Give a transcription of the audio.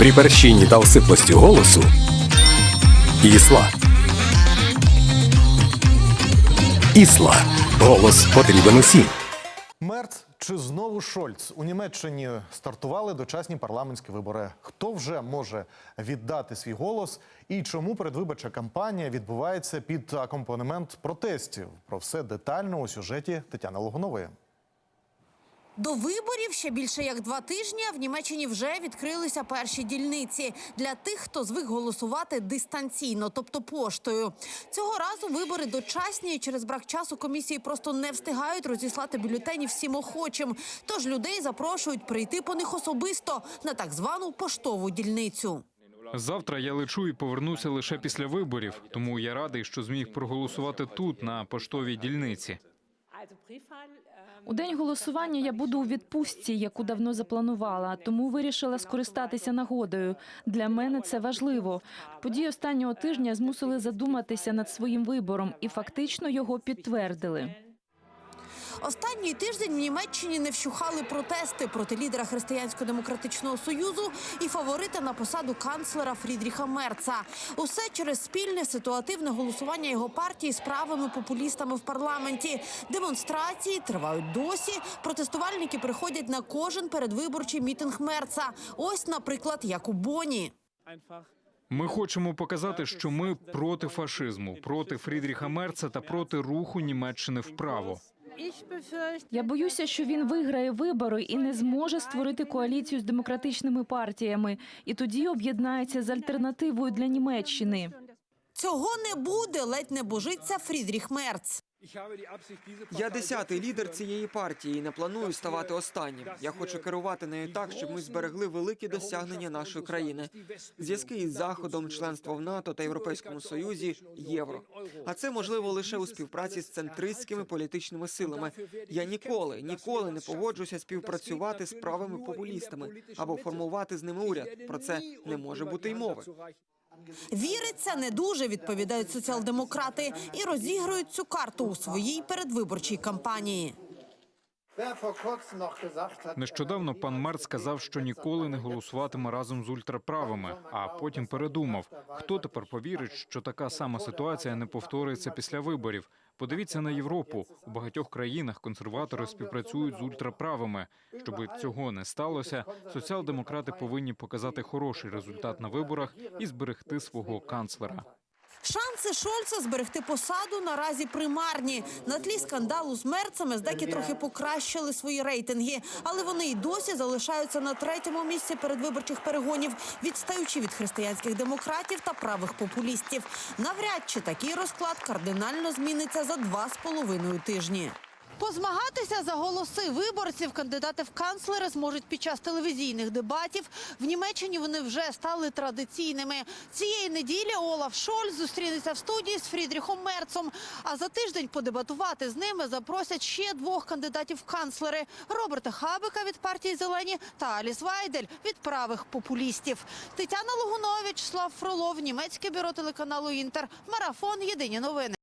При перщині та осиплості голосу Ісла. Ісла. Голос потрібен усім. Мерц чи знову Шольц у Німеччині стартували дочасні парламентські вибори. Хто вже може віддати свій голос і чому передвиборча кампанія відбувається під акомпанемент протестів? Про все детально у сюжеті Тетяни Логунової. До виборів ще більше як два тижні в Німеччині вже відкрилися перші дільниці для тих, хто звик голосувати дистанційно, тобто поштою. Цього разу вибори дочасні і через брак часу комісії просто не встигають розіслати бюлетені всім охочим. Тож людей запрошують прийти по них особисто на так звану поштову дільницю. Завтра я лечу і повернуся лише після виборів, тому я радий, що зміг проголосувати тут, на поштовій дільниці. У день голосування я буду у відпустці, яку давно запланувала, тому вирішила скористатися нагодою. Для мене це важливо. Події останнього тижня змусили задуматися над своїм вибором і фактично його підтвердили. Останній тиждень в Німеччині не вщухали протести проти лідера Християнсько-демократичного союзу і фаворита на посаду канцлера Фрідріха Мерца. Усе через спільне ситуативне голосування його партії з правими популістами в парламенті. Демонстрації тривають досі. Протестувальники приходять на кожен передвиборчий мітинг Мерца. Ось, наприклад, як у Боні. Ми хочемо показати, що ми проти фашизму, проти Фрідріха Мерца та проти руху Німеччини вправо. Я боюся, що він виграє вибори і не зможе створити коаліцію з демократичними партіями, і тоді об'єднається з альтернативою для Німеччини. Цього не буде, ледь не божиться Фрідріх Мерц. Я десятий лідер цієї партії і не планую ставати останнім. Я хочу керувати нею так, щоб ми зберегли великі досягнення нашої країни. Зв'язки із заходом, членство в НАТО та Європейському Союзі, євро. А це можливо лише у співпраці з центристськими політичними силами. Я ніколи, ніколи не погоджуся співпрацювати з правими популістами або формувати з ними уряд. Про це не може бути й мови. Віриться не дуже, відповідають соціал-демократи, і розігрують цю карту у своїй передвиборчій кампанії. Нещодавно пан Мерц сказав, що ніколи не голосуватиме разом з ультраправими, а потім передумав. Хто тепер повірить, що така сама ситуація не повториться після виборів? Подивіться на Європу. У багатьох країнах консерватори співпрацюють з ультраправими. Щоб цього не сталося, соціал-демократи повинні показати хороший результат на виборах і зберегти свого канцлера. Шанси Шольца зберегти посаду наразі примарні. На тлі скандалу з мерцами здеки трохи покращили свої рейтинги, але вони й досі залишаються на третьому місці передвиборчих перегонів, відстаючи від християнських демократів та правих популістів. Навряд чи такий розклад кардинально зміниться за два з половиною тижні. Позмагатися за голоси виборців кандидати в канцлери зможуть під час телевізійних дебатів. В Німеччині вони вже стали традиційними. Цієї неділі Олаф Шольц зустрінеться в студії з Фрідріхом Мерцом. А за тиждень подебатувати з ними запросять ще двох кандидатів в канцлери: Роберта Хабека від партії Зелені та Аліс Вайдель від правих популістів. Тетяна Логунович, Слав Фролов, німецьке бюро телеканалу Інтер. Марафон. Єдині новини.